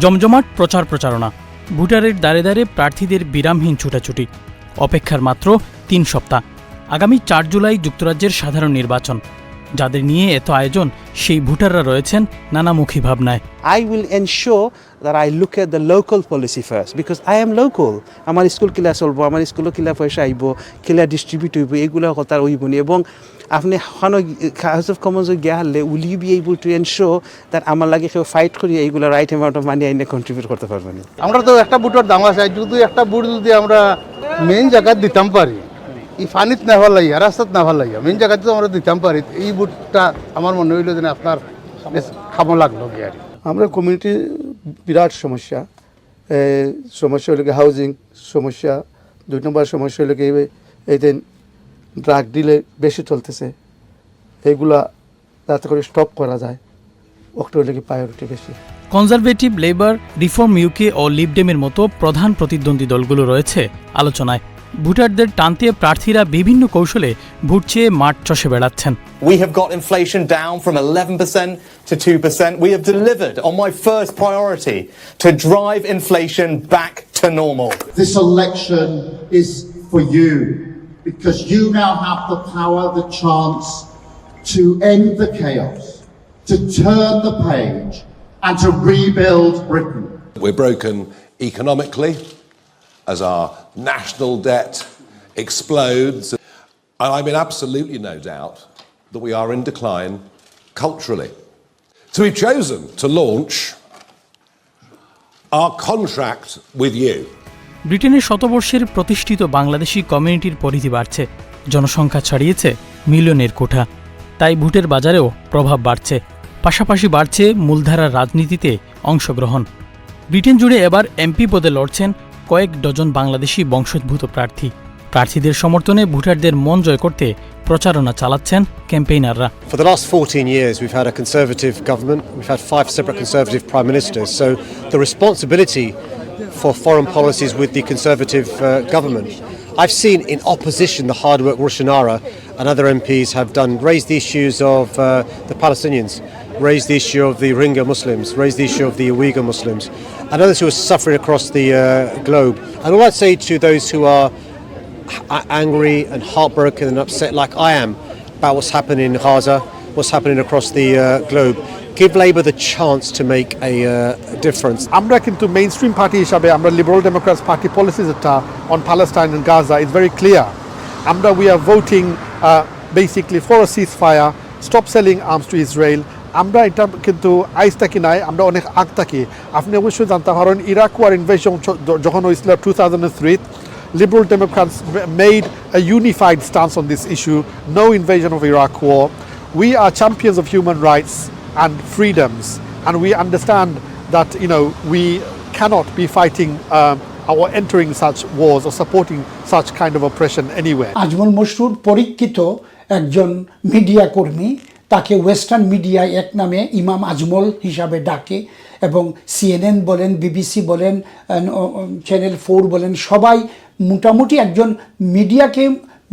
জমজমাট প্রচার প্রচারণা। ভোটারের দ্বারে দ্বারে প্রার্থীদের বিরামহীন ছুটাছুটি। অপেক্ষার মাত্র তিন সপ্তাহ। আগামী চার জুলাই যুক্তরাজ্যের সাধারণ নির্বাচন। যাদের নিয়ে এত আয়োজন সেই ভোটাররা রয়েছেন নানামুখী ভাবনায়। I will ensure that I look at the local policy first because I am local. আমার স্কুল কিলা চলব আমার স্কুলৰ কিলা পইচা আহিব কিলা ডিষ্ট্ৰিবিউট হইব এইগুলা কথা হইবনি এবং আপনি হানো হাউস অফ কমন্স গিয়া হলে will you be able to ensure that আমার লাগে কেউ ফাইট করি এইগুলা রাইট অ্যামাউন্ট অফ মানি আইনে কন্ট্রিবিউট করতে পারবেনি আমরা তো একটা বুটের দাম আছে যদি একটা বুট যদি আমরা মেইন জায়গায় দিতাম পারি এই ফানিত না ভালো লাগিয়া রাস্তাত না ভালো লাগিয়া মেইন জায়গাতে তো আমরা দিতাম পারি। এই বুটটা আমার মনে হইল যে আপনার বেশ খামো লাগল কি আর কি। আমরা কমিউনিটি বিরাট সমস্যা। সমস্যা হলো হাউজিং সমস্যা দুই নম্বর সমস্যা হলো কি এই যে ড্রাগ ডিলে বেশি চলতেছে। এইগুলা যাতে করে স্টপ করা যায়। হলো কি প্রায়োরিটি বেশি। কনজারভেটিভ লেবার রিফর্ম ইউকে ও লিবডেমের মতো প্রধান প্রতিদ্বন্দ্বী দলগুলো রয়েছে আলোচনায়। ভোটারদের টানতে প্রার্থীরা বিভিন্ন কৌশলে ভোট চেয়ে মাঠ চষে বেড়াচ্ছেন We have got inflation down from 11% to 2%. We have delivered on my first priority to drive inflation back to normal. This election is for you because you now have the power, the chance to end the chaos, to turn the page, and to rebuild Britain. We're broken economically As our national debt explodes. And I'm in absolutely no doubt that we are in decline culturally. So we've chosen to launch our contract with you. ব্রিটেনের শতবর্ষের প্রতিষ্ঠিত বাংলাদেশি কমিউনিটির পরিধি বাড়ছে জনসংখ্যা ছাড়িয়েছে মিলিয়নের কোঠা তাই ভোটের বাজারেও প্রভাব বাড়ছে পাশাপাশি বাড়ছে মূলধারার রাজনীতিতে অংশগ্রহণ ব্রিটেন জুড়ে এবার এমপি পদে লড়ছেন কয়েক ডজন বাংলাদেশি বংশোদ্ভূত প্রার্থী প্রার্থীদের সমর্থনে ভোটারদের মন জয় করতে প্রচারণা চালাচ্ছেন ক্যাম্পেইনাররা For the last 14 years, we've had a Conservative government. We've had five separate Conservative prime ministers. So the responsibility for foreign policies with the Conservative uh, government. I've seen in opposition the hard work Roshanara and other MPs have done, raised the issues of uh, the Palestinians, raised the issue of the Rohingya Muslims, raised the issue of the Uyghur Muslims, and others who are suffering across the uh, globe. And all I'd say to those who are a- angry and heartbroken and upset like I am about what's happening in Gaza, what's happening across the uh, globe. Give Labour the chance to make a uh, difference. আমরা কিন্তু main stream party হিসাবে আমরা liberal ডেমোক্রাটস party policy যেটা on Palestine and Gaza is very clear আমরা we are voting basically for a ceasefire stop selling arms to Israel আমরা এটা কিন্তু আইস থাকি নাই আমরা অনেক আগ থাকি আপনি অবশ্যই জানতে পারেন ইরাক ওয়ার ইনভেশন যখন হয়েছিল two thousand three Liberal Democrats made a unified stance on this issue no invasion of Iraq war. We are champions of human rights and freedoms, and we understand that you know we cannot be fighting um, or entering such wars or supporting such kind of oppression anywhere. Ajmal Mashrur পরীক্ষিত একজন media কর্মী তাকে western মিডিয়ায় এক নামে ইমাম আজমল হিসাবে ডাকে এবং সিএনএন বলেন, বিবিসি বলেন চ্যানেল ফোর বলেন, সবাই মোটামুটি একজন মিডিয়াকে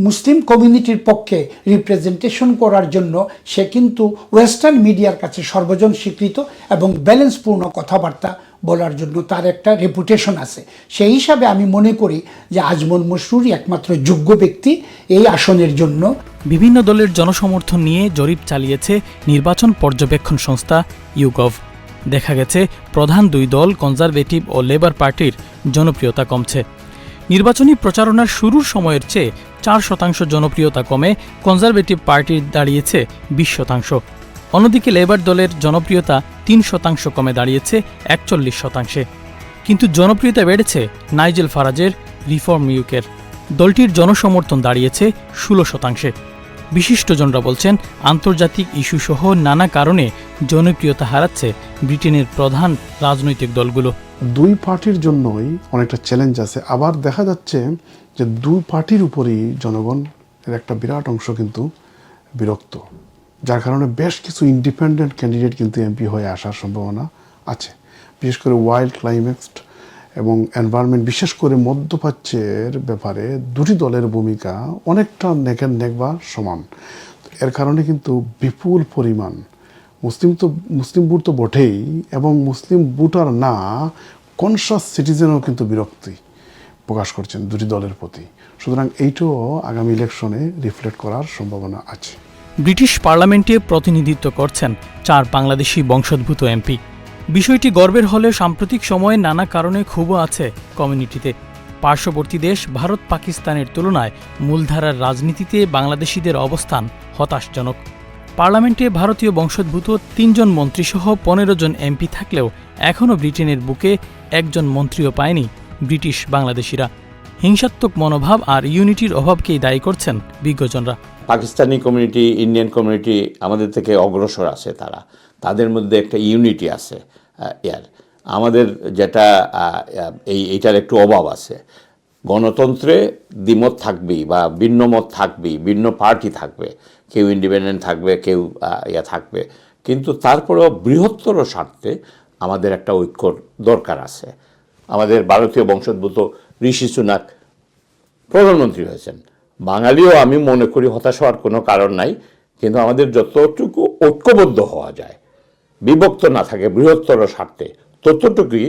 মুসলিম কমিউনিটির পক্ষে রিপ্রেজেন্টেশন করার জন্য সে কিন্তু ওয়েস্টার্ন মিডিয়ার কাছে সর্বজন স্বীকৃত এবং ব্যালেন্সপূর্ণ কথাবার্তা বলার জন্য তার একটা রেপুটেশন আছে। সেই হিসাবে আমি মনে করি যে আজমল মশরুরই একমাত্র যোগ্য ব্যক্তি এই আসনের জন্য। বিভিন্ন দলের জনসমর্থন নিয়ে জরিপ চালিয়েছে নির্বাচন পর্যবেক্ষণ সংস্থা ইউগভ। দেখা গেছে, প্রধান দুই দল কনজারভেটিভ ও লেবার পার্টির জনপ্রিয়তা কমছে। নির্বাচনী প্রচারণার শুরুর সময়ের চেয়ে চার শতাংশ জনপ্রিয়তা কমে কনজারভেটিভ পার্টির দাঁড়িয়েছে বিশ শতাংশ। অন্যদিকে লেবার দলের জনপ্রিয়তা তিন শতাংশ কমে দাঁড়িয়েছে একচল্লিশ শতাংশে। কিন্তু জনপ্রিয়তা বেড়েছে নাইজেল ফারাজের রিফর্ম ইউকের। দলটির জনসমর্থন দাঁড়িয়েছে ষোলো শতাংশে। বিশিষ্টজনরা বলছেন, আন্তর্জাতিক ইস্যুসহ নানা কারণে জনপ্রিয়তা হারাচ্ছে ব্রিটেনের প্রধান রাজনৈতিক দলগুলো। দুই পার্টির জন্যই অনেকটা চ্যালেঞ্জ আছে। আবার দেখা যাচ্ছে যে দুই পার্টির উপরই জনগণ এর একটা বিরাট অংশ কিন্তু বিরক্ত, যার কারণে বেশ কিছু ইন্ডিপেন্ডেন্ট ক্যান্ডিডেট কিন্তু এমপি হয়ে আসার সম্ভাবনা আছে। বিশেষ করে ওয়াইল্ড ক্লাইম্যাক্সড এবং এনভায়রনমেন্ট বিশেষ করে মধ্যপ্রাচ্যের ব্যাপারে দুটি দলের ভূমিকা অনেকটা নেকের নেক বা সমান। এর কারণে কিন্তু বিপুল পরিমাণ মুসলিম তো, মুসলিম বুট তো বটেই এবং মুসলিম বুটার না কনসাস সিটিজেনও কিন্তু বিরক্তি প্রকাশ করছেন দুটি দলের প্রতি। সুতরাং এইটাও আগামী ইলেকশনে রিফ্লেক্ট করার সম্ভাবনা আছে। ব্রিটিশ পার্লামেন্টে প্রতিনিধিত্ব করছেন চার বাংলাদেশি বংশোদ্ভূত এমপি। বিষয়টি গর্বের হলে সাম্প্রতিক সময়ে নানা কারণে ক্ষোভও আছে কমিউনিটিতে। পার্শ্ববর্তী দেশ ভারত পাকিস্তানের তুলনায় মূলধারার রাজনীতিতে বাংলাদেশিদের অবস্থান হতাশজনক। পার্লামেন্টে ভারতীয় বংশোদ্ভূত তিনজন মন্ত্রীসহ পনেরো জন এমপি থাকলেও এখনও ব্রিটেনের বুকে একজন মন্ত্রীও পায়নি ব্রিটিশ বাংলাদেশিরা। হিংসাত্মক মনোভাব আর ইউনিটির অভাবকেই দায়ী করছেন বিজ্ঞজনরা। পাকিস্তানি কমিউনিটি, ইন্ডিয়ান কমিউনিটি আমাদের থেকে অগ্রসর আছে তারা। তাদের মধ্যে একটা ইউনিটি আছে ইয়ার। আমাদের যেটা এই, এইটার একটু অভাব আছে। গণতন্ত্রে দ্বিমত থাকবেই বা ভিন্ন মত থাকবেই, ভিন্ন পার্টি থাকবে, কেউ ইন্ডিপেন্ডেন্ট থাকবে, কেউ ইয়া থাকবে। কিন্তু তারপরেও বৃহত্তর স্বার্থে আমাদের একটা ঐক্যর দরকার আছে। আমাদের ভারতীয় বংশোদ্ভূত ঋষি সুনাক প্রধানমন্ত্রী হয়েছেন। বাঙালিও আমি মনে করি হতাশ হওয়ার কোনো কারণ নাই, কিন্তু আমাদের যতটুকু ঐক্যবদ্ধ হওয়া যায় বিভক্ত না থাকে বৃহত্তর স্বার্থে। ততটুকুই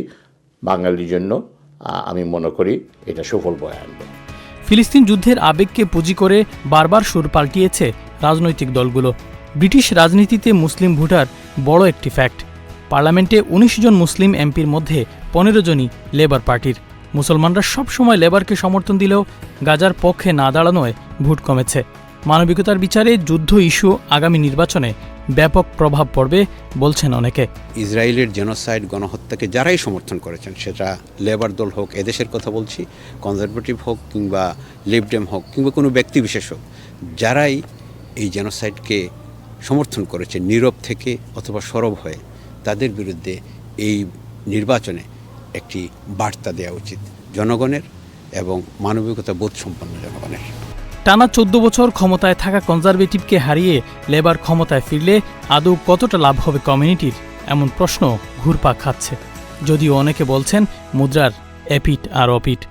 বাঙালির জন্য আমি মনে করি এটা সফল বয়ে আনবে। ফিলিস্তিন যুদ্ধের আবেগকে পুঁজি করে বারবার সুর পাল্টিয়েছে রাজনৈতিক দলগুলো। ব্রিটিশ রাজনীতিতে মুসলিম ভোটার বড় একটি ফ্যাক্ট। পার্লামেন্টে উনিশ জন মুসলিম এমপির মধ্যে পনেরো জনই লেবার পার্টির। মুসলমানরা সবসময় লেবারকে সমর্থন দিলেও গাজার পক্ষে না দাঁড়ানোয় ভোট কমেছে। মানবিকতার বিচারে যুদ্ধ ইস্যু আগামী নির্বাচনে ব্যাপক প্রভাব পড়বে বলছেন অনেকে। ইসরায়েলের জেনোসাইড গণহত্যাকে যারাই সমর্থন করেছেন, সেটা লেবার দল হোক, এদেশের কথা বলছি, কনজারভেটিভ হোক কিংবা লিবডেম হোক কিংবা কোনো ব্যক্তি বিশেষ হোক, যারাই এই জেনোসাইডকে সমর্থন করেছে নীরব থেকে অথবা সরব হয়ে, তাদের বিরুদ্ধে এই নির্বাচনে একটি বার্তা দেওয়া উচিত জনগণের এবং মানবিকতা বোধ সম্পন্ন জনগণের। টানা চোদ্দ বছর ক্ষমতায় থাকা কনজারভেটিভকে হারিয়ে লেবার ক্ষমতায় ফিরলে আদৌ কতটা লাভ হবে কমিউনিটির? এমন প্রশ্ন ঘুরপাক খাচ্ছে। যদিও অনেকে বলছেন, মুদ্রার এপিট আর অপিট